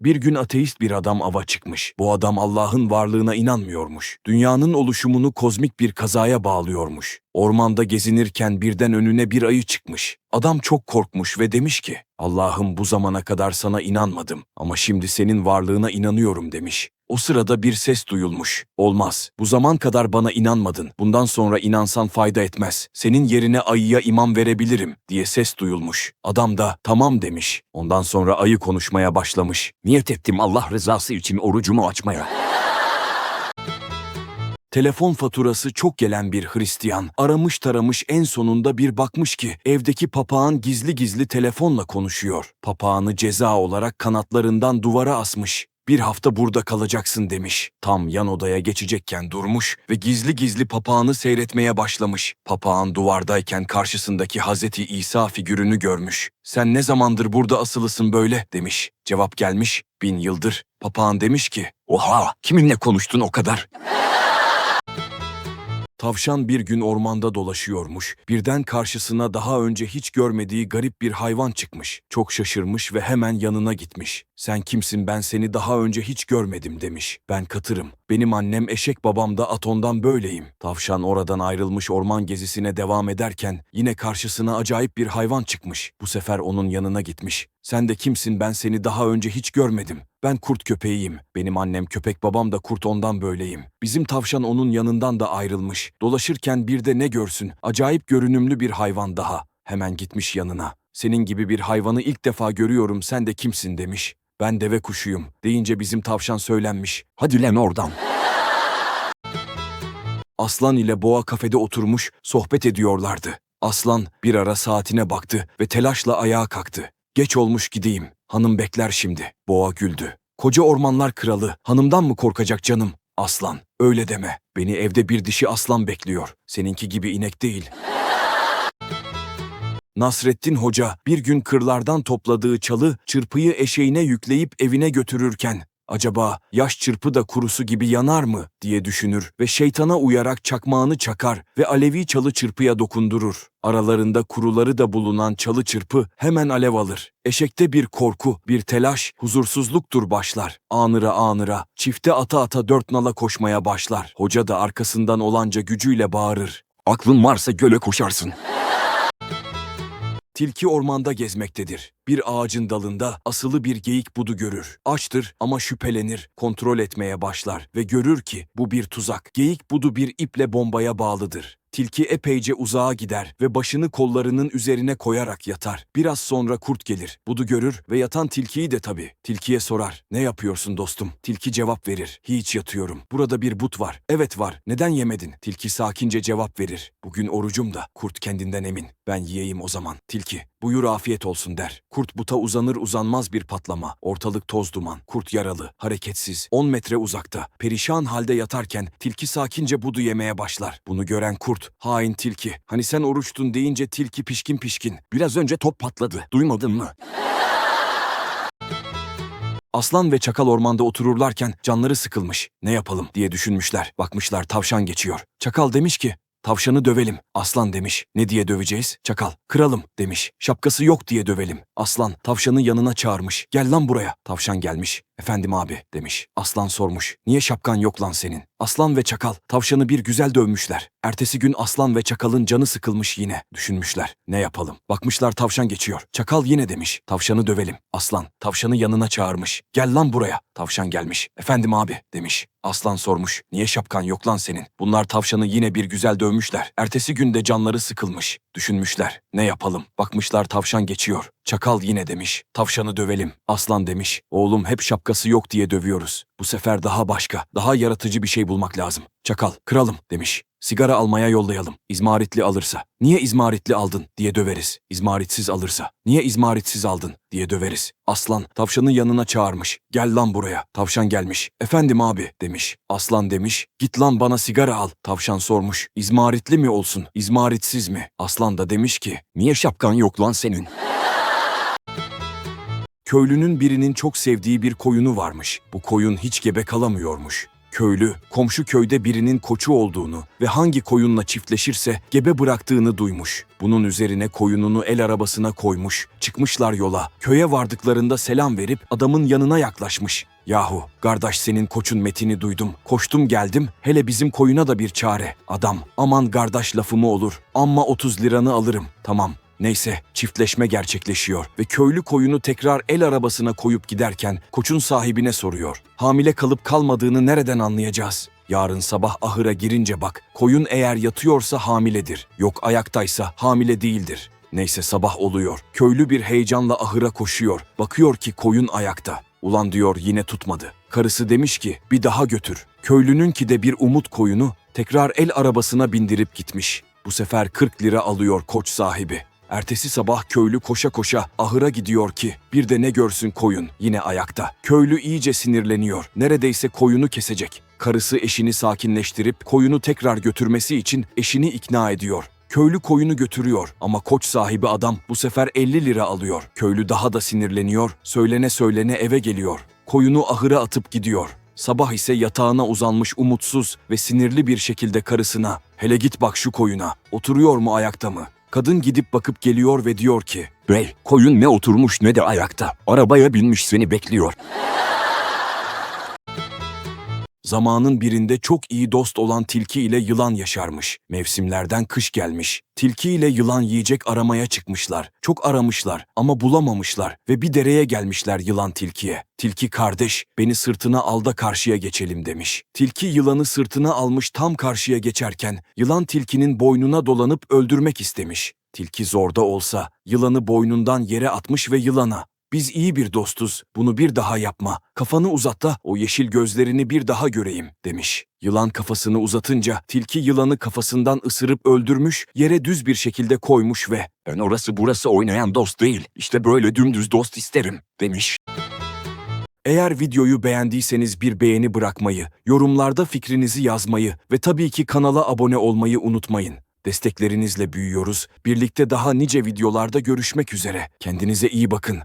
Bir gün ateist bir adam ava çıkmış. Bu adam Allah'ın varlığına inanmıyormuş. Dünyanın oluşumunu kozmik bir kazaya bağlıyormuş. Ormanda gezinirken birden önüne bir ayı çıkmış. Adam çok korkmuş ve demiş ki, Allah'ım bu zamana kadar sana inanmadım ama şimdi senin varlığına inanıyorum demiş. O sırada bir ses duyulmuş. Olmaz. Bu zaman kadar bana inanmadın. Bundan sonra inansan fayda etmez. Senin yerine ayıya imam verebilirim diye ses duyulmuş. Adam da tamam demiş. Ondan sonra ayı konuşmaya başlamış. Niyet ettim Allah rızası için orucumu açmaya. Telefon faturası çok gelen bir Hristiyan aramış taramış en sonunda bir bakmış ki evdeki papağan gizli gizli telefonla konuşuyor. Papağanı ceza olarak kanatlarından duvara asmış. Bir hafta burada kalacaksın demiş. Tam yan odaya geçecekken durmuş ve gizli gizli papağanı seyretmeye başlamış. Papağan duvardayken karşısındaki Hazreti İsa figürünü görmüş. Sen ne zamandır burada asılısın böyle demiş. Cevap gelmiş bin yıldır. Papağan demiş ki Oha kiminle konuştun o kadar? Tavşan bir gün ormanda dolaşıyormuş. Birden karşısına daha önce hiç görmediği garip bir hayvan çıkmış. Çok şaşırmış ve hemen yanına gitmiş. Sen kimsin ben seni daha önce hiç görmedim demiş. Ben katırım. Benim annem eşek babam da atondan böyleyim. Tavşan oradan ayrılmış orman gezisine devam ederken yine karşısına acayip bir hayvan çıkmış. Bu sefer onun yanına gitmiş. Sen de kimsin ben seni daha önce hiç görmedim. Ben kurt köpeğiyim. Benim annem köpek babam da kurt ondan böyleyim. Bizim tavşan onun yanından da ayrılmış. Dolaşırken bir de ne görsün? Acayip görünümlü bir hayvan daha. Hemen gitmiş yanına. Senin gibi bir hayvanı ilk defa görüyorum sen de kimsin demiş. Ben deve kuşuyum deyince bizim tavşan söylenmiş. Hadi lan oradan. Aslan ile boğa kafede oturmuş sohbet ediyorlardı. Aslan bir ara saatine baktı ve telaşla ayağa kalktı. Geç olmuş gideyim. Hanım bekler şimdi. Boğa güldü. Koca ormanlar kralı. Hanımdan mı korkacak canım? Aslan. Öyle deme. Beni evde bir dişi aslan bekliyor. Seninki gibi inek değil. Nasrettin Hoca bir gün kırlardan topladığı çalı çırpıyı eşeğine yükleyip evine götürürken acaba yaş çırpı da kurusu gibi yanar mı diye düşünür ve şeytana uyarak çakmağını çakar ve alevi çalı çırpıya dokundurur. Aralarında kuruları da bulunan çalı çırpı hemen alev alır. Eşekte bir korku, bir telaş, huzursuzluktur başlar. Anıra anıra, çifte ata ata dört nala koşmaya başlar. Hoca da arkasından olanca gücüyle bağırır. Aklın varsa göle koşarsın. Tilki ormanda gezmektedir. Bir ağacın dalında asılı bir geyik budu görür. Açtır ama şüphelenir, kontrol etmeye başlar ve görür ki bu bir tuzak. Geyik budu bir iple bombaya bağlıdır. Tilki epeyce uzağa gider ve başını kollarının üzerine koyarak yatar. Biraz sonra kurt gelir. Budu görür ve yatan tilkiyi de tabii. Tilkiye sorar. Ne yapıyorsun dostum? Tilki cevap verir. Hiç yatıyorum. Burada bir but var. Evet var. Neden yemedin? Tilki sakince cevap verir. Bugün orucum da. Kurt kendinden emin. Ben yiyeyim o zaman. Tilki. Buyur afiyet olsun der. Kurt buta uzanır uzanmaz bir patlama. Ortalık toz duman. Kurt yaralı, hareketsiz, 10 metre uzakta. Perişan halde yatarken tilki sakince budu yemeye başlar. Bunu gören kurt, hain tilki. Hani sen oruçtun deyince tilki pişkin pişkin. Biraz önce top patladı. Duymadın mı? Aslan ve çakal ormanda otururlarken canları sıkılmış. Ne yapalım diye düşünmüşler. Bakmışlar tavşan geçiyor. Çakal demiş ki Tavşanı dövelim. Aslan demiş. Ne diye döveceğiz? Çakal. Kıralım demiş. Şapkası yok diye dövelim. Aslan tavşanı yanına çağırmış. Gel lan buraya. Tavşan gelmiş. Efendim abi demiş. Aslan sormuş. Niye şapkan yok lan senin? Aslan ve çakal tavşanı bir güzel dövmüşler. Ertesi gün aslan ve çakalın canı sıkılmış yine. Düşünmüşler. Ne yapalım? Bakmışlar tavşan geçiyor. Çakal yine demiş. Tavşanı dövelim. Aslan tavşanı yanına çağırmış. Gel lan buraya. Tavşan gelmiş. Efendim abi demiş. Aslan sormuş. Niye şapkan yok lan senin? Bunlar tavşanı yine bir güzel dövmüşler. Ertesi günde canları sıkılmış. Düşünmüşler. Ne yapalım? Bakmışlar tavşan geçiyor. Çakal yine demiş. Tavşanı dövelim. Aslan demiş. Oğlum hep şapkası yok diye dövüyoruz. Bu sefer daha başka, daha yaratıcı bir şey bulmak lazım. Çakal, kralım demiş. Sigara almaya yollayalım. İzmaritli alırsa. Niye izmaritli aldın diye döveriz. İzmaritsiz alırsa. Niye izmaritsiz aldın diye döveriz. Aslan tavşanı yanına çağırmış. Gel lan buraya. Tavşan gelmiş. Efendim abi demiş. Aslan demiş. Git lan bana sigara al. Tavşan sormuş. İzmaritli mi olsun? İzmaritsiz mi? Aslan da demiş ki. Niye şapkan yok lan senin? Köylünün birinin çok sevdiği bir koyunu varmış. Bu koyun hiç gebe kalamıyormuş. Köylü, komşu köyde birinin koçu olduğunu ve hangi koyunla çiftleşirse gebe bıraktığını duymuş. Bunun üzerine koyununu el arabasına koymuş, çıkmışlar yola. Köye vardıklarında selam verip adamın yanına yaklaşmış. Yahu, kardeş senin koçun metini duydum. Koştum geldim, hele bizim koyuna da bir çare. Adam, aman kardeş lafımı olur. Amma 30 liranı alırım. Tamam, Neyse çiftleşme gerçekleşiyor ve köylü koyunu tekrar el arabasına koyup giderken koçun sahibine soruyor. Hamile kalıp kalmadığını nereden anlayacağız? Yarın sabah ahıra girince bak, koyun eğer yatıyorsa hamiledir, yok ayaktaysa hamile değildir. Neyse sabah oluyor. Köylü bir heyecanla ahıra koşuyor. Bakıyor ki koyun ayakta. Ulan diyor yine tutmadı. Karısı demiş ki bir daha götür. Köylününki de bir umut koyunu tekrar el arabasına bindirip gitmiş. Bu sefer 40 lira alıyor koç sahibi. Ertesi sabah köylü koşa koşa ahıra gidiyor ki bir de ne görsün koyun yine ayakta. Köylü iyice sinirleniyor. Neredeyse koyunu kesecek. Karısı eşini sakinleştirip koyunu tekrar götürmesi için eşini ikna ediyor. Köylü koyunu götürüyor ama koç sahibi adam bu sefer 50 lira alıyor. Köylü daha da sinirleniyor, söylene söylene eve geliyor. Koyunu ahıra atıp gidiyor. Sabah ise yatağına uzanmış umutsuz ve sinirli bir şekilde karısına "Hele git bak şu koyuna. Oturuyor mu ayakta mı?" Kadın gidip bakıp geliyor ve diyor ki Bey, koyun ne oturmuş ne de ayakta. Arabaya binmiş seni bekliyor. Zamanın birinde çok iyi dost olan tilki ile yılan yaşarmış. Mevsimlerden kış gelmiş. Tilki ile yılan yiyecek aramaya çıkmışlar. Çok aramışlar ama bulamamışlar ve bir dereye gelmişler yılan tilkiye. Tilki kardeş beni sırtına al da karşıya geçelim demiş. Tilki yılanı sırtına almış tam karşıya geçerken yılan tilkinin boynuna dolanıp öldürmek istemiş. Tilki zorda olsa yılanı boynundan yere atmış ve yılana biz iyi bir dostuz, bunu bir daha yapma. Kafanı uzat da o yeşil gözlerini bir daha göreyim, demiş. Yılan kafasını uzatınca tilki yılanı kafasından ısırıp öldürmüş, yere düz bir şekilde koymuş ve Ben orası burası oynayan dost değil. İşte böyle dümdüz dost isterim demiş. Eğer videoyu beğendiyseniz bir beğeni bırakmayı, yorumlarda fikrinizi yazmayı ve tabii ki kanala abone olmayı unutmayın. Desteklerinizle büyüyoruz. Birlikte daha nice videolarda görüşmek üzere. Kendinize iyi bakın.